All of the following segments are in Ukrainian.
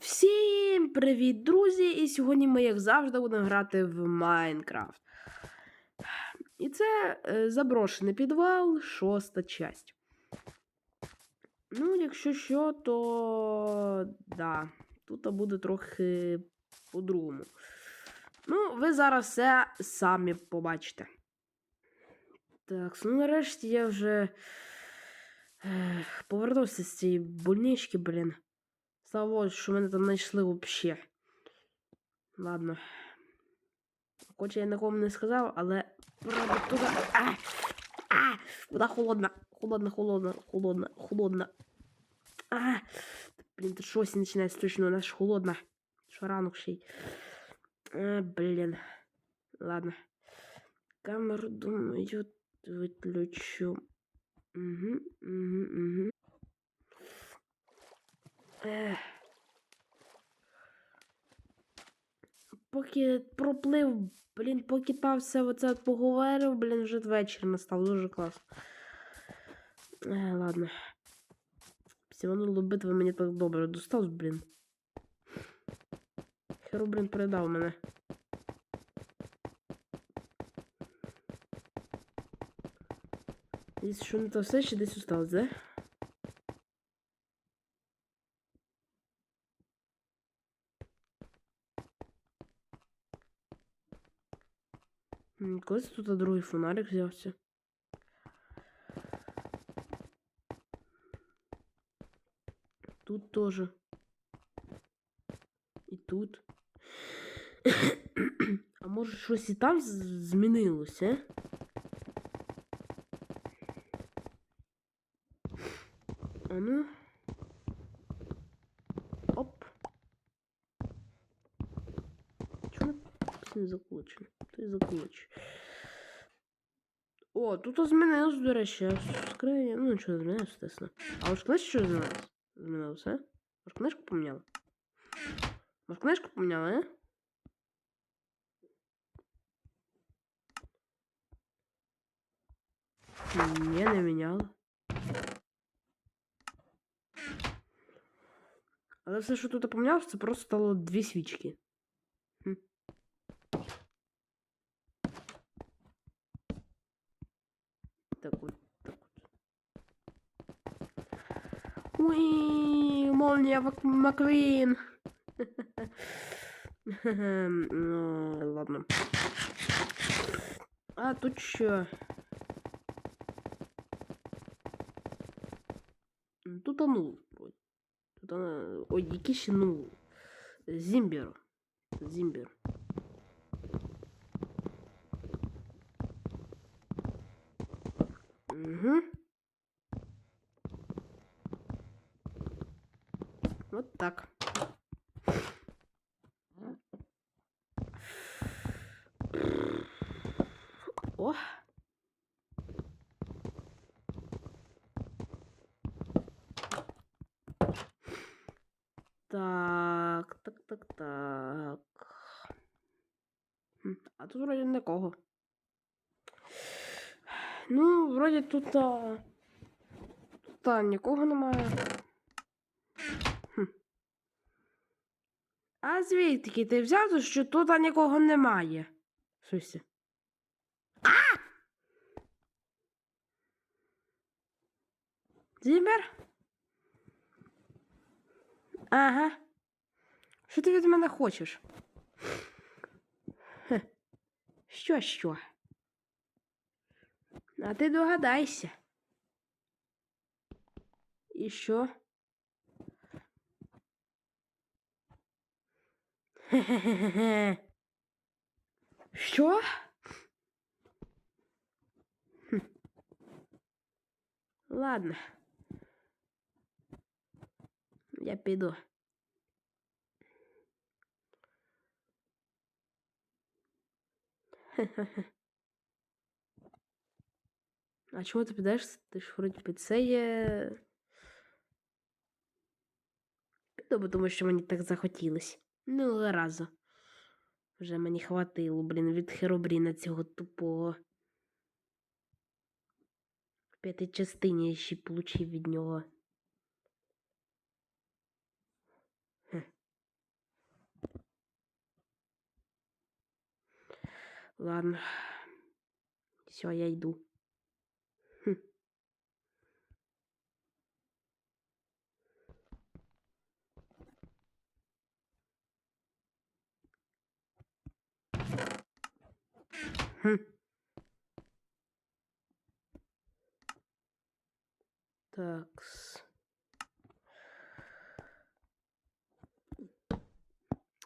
Всім привіт, друзі! І сьогодні ми, як завжди, будемо грати в Майнкрафт. І це е, заброшений підвал, шоста часть. Ну, якщо що, то да, тут буде трохи по-другому. Ну, ви зараз все самі побачите. Так, ну нарешті я вже повернувся з цієї больнички, блін. Слава Богу, що мене там знайшли взагалі. Ладно. Хоч я нікому не сказав, але правда туди. А! А! Вода холодна. Холодна, холодна, холодна, холодна. А! Блін, тут щось починається точно, вона ж холодна. Що ранок ще й. А, блін. Ладно. Камеру, думаю, виключу. Угу, угу, угу. Поки проплив, блін, поки там все оце поговорив, блін, вже вечір настав, дуже класно. Е, ладно. Сіманула битва мені так добре досталось, блін. Херу, блін, передав мене. І що не то все ще десь осталось, да? М, Колись тут другий фонарик взявся. Тут тоже. І тут. А може щось і там змінилося? не заколочено? Ти заколоч. О, тут змінилось, до речі, скриня. Ну, нічого не змінилось, естественно. А ось колись що змінилось? Змінилось, а? Може, книжку поміняла? Може, книжку поміняла, а? Ні, не міняла. Але все, що тут помінялося, це просто стало дві свічки. Так от, так от. Уи, молния Мак- Маквин. Ну, Ладно. А тут що? М, Тут анул. вроде. Тут она... Ой, який ще нул. Зімбер. Зімбер. Угу. Вот так. О. Так, так, так, так. А тут вроді нікого. Ну, вроді тут, а... тут нікого немає. Хм. А звідки ти взяв, що тут нікого немає? Сусі. А! Зімер? Ага. Що ти від мене хочеш? Хе. Що, що? А ти догадайся. І що? Хе-хе-хе. Що? Хм. Ладно. Я піду. Хе-хе-хе. А чому ти підеш? Ти ж вроді під це є. Піду, тому що мені так захотілось. Ну, разу. Вже мені хватило, блін, від херобріна цього тупого. В п'ятій частині я ще получив від нього. Ладно, все, я йду. Хм. Такс.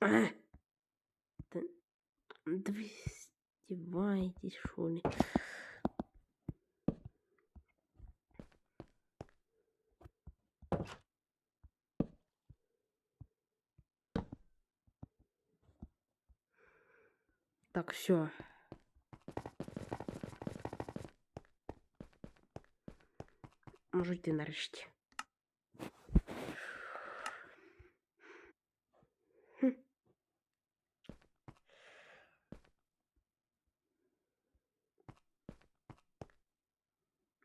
Ах. Да что ли? Так, все. Можу йти нарешті. Хм.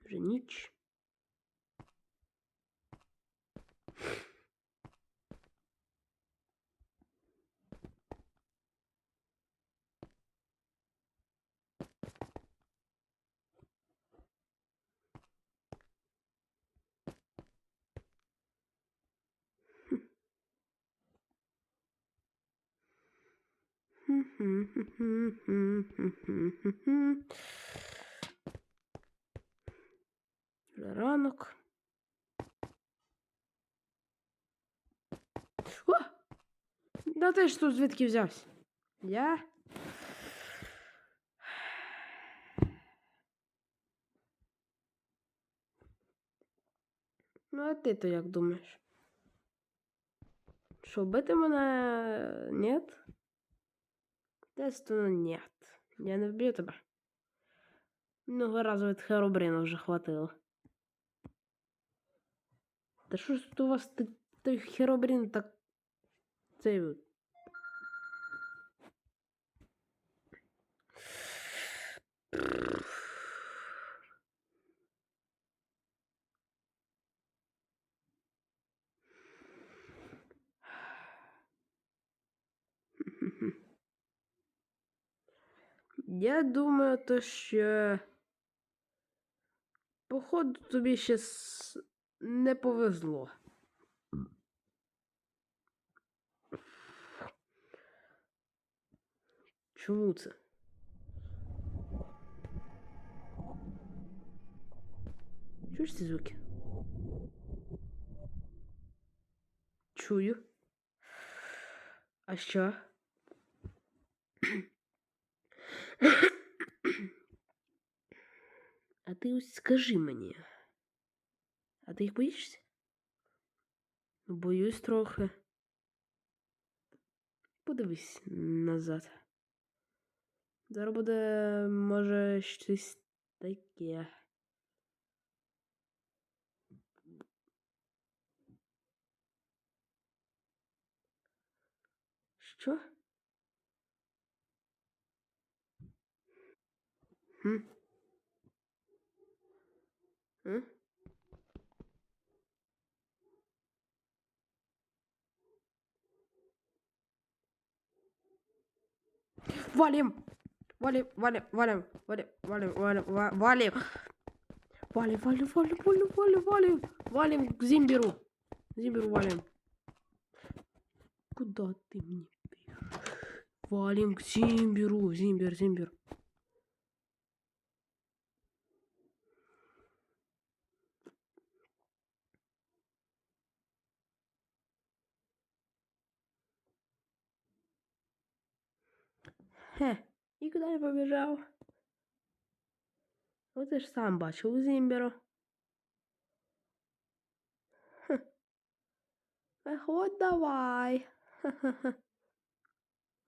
Вже ніч. Вже ранок. О! Да ти ж тут звідки взявся? Я? Ну, а ти то як думаєш? Що, бити мене нет? Естественно, нет. Я не вб'ю тебе. Одного разу від Херобрина вже хватило. Та що ж тут у вас той Херобрин так. Цей. от? Я думаю, то що. Походу, тобі ще не повезло. Чому це? Чуєш ці звуки? Чую. А що? А ти ось скажи мені. А ти їх боїшся? Ну, Боюсь трохи. Подивись назад. Зараз буде, може, щось таке. Що? Хм? М? Валим! Валим, валим, валим, валим, валим, валим, валим. Валим, валим, валим, валим, валим, валим. Валим к Зимберу. Зимберу валим. Куда ты мне? Валим к Зимберу. Зимбер, Зимбер. Хе, і куди я побіжав? Ну ти ж сам бачив. Хе. Виходь давай. Ха-ха-ха.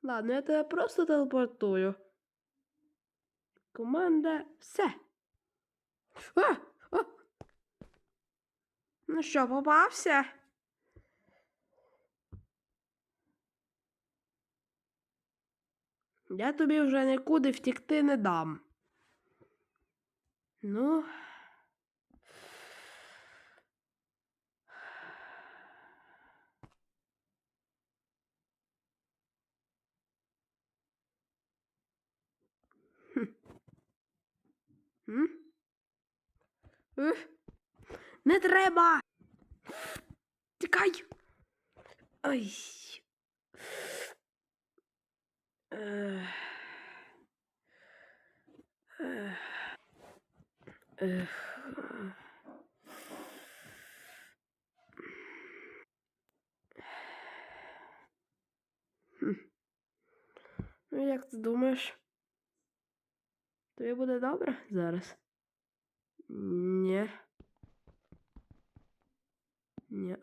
Ладно, я тебе просто телепортую. Команда все. А! А! Ну що, попався? Я тобі вже нікуди втікти не дам. Ну. Не треба. Тікай. Ай. Ну, як ти думаєш? Тобі буде добре зараз? Ні. Ні.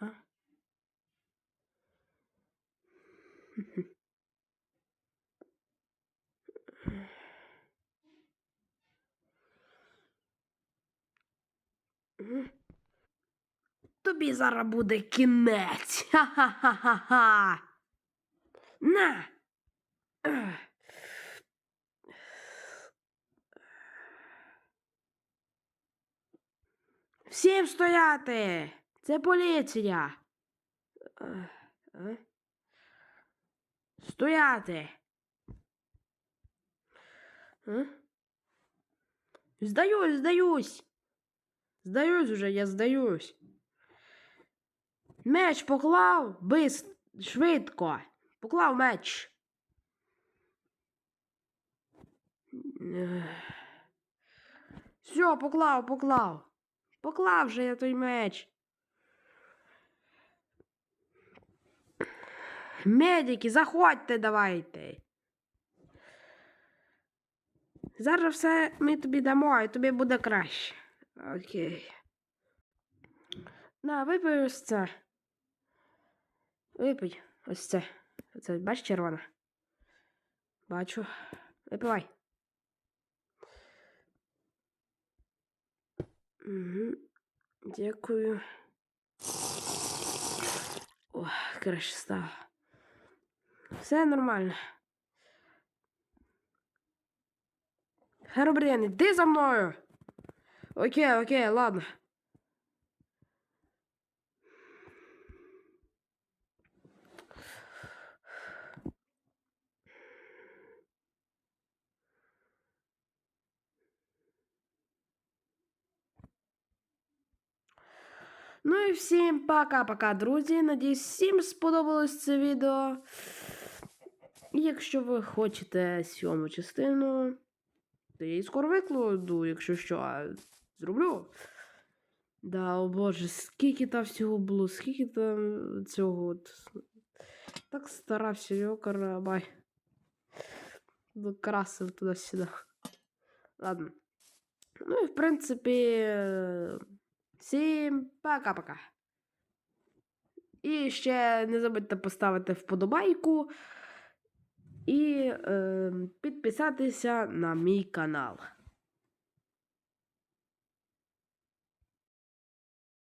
Тобі зараз буде кінець. Ха-ха-ха-ха-ха. На. Всім стояти! Це поліція. Стояти. Здаюсь, здаюсь. Здаюсь уже, я здаюсь. Меч поклав бис швидко. Поклав меч. Все, поклав, поклав. Поклав же я той меч. Медики, заходьте давайте. Зараз все ми тобі дамо, і тобі буде краще. Окей. На, випий ось це. Випий ось це. Оце, бачиш червона? Бачу. Випивай. Угу. Дякую. О, краще стало. Все нормально. Херобрін, іди за мною. Окей, окей, ладно. Ну і всім пока-пока, друзі. Надіюсь, всім сподобалось це відео. Якщо ви хочете сьому частину, то я її скоро викладу, якщо що, зроблю. Да, о боже, скільки там всього було, скільки там цього. От. Так старався, його карабай. Докрасив туди-сюди. Ладно. Ну і в принципі. Всім пока-пока. І ще не забудьте поставити вподобайку і е, підписатися на мій канал.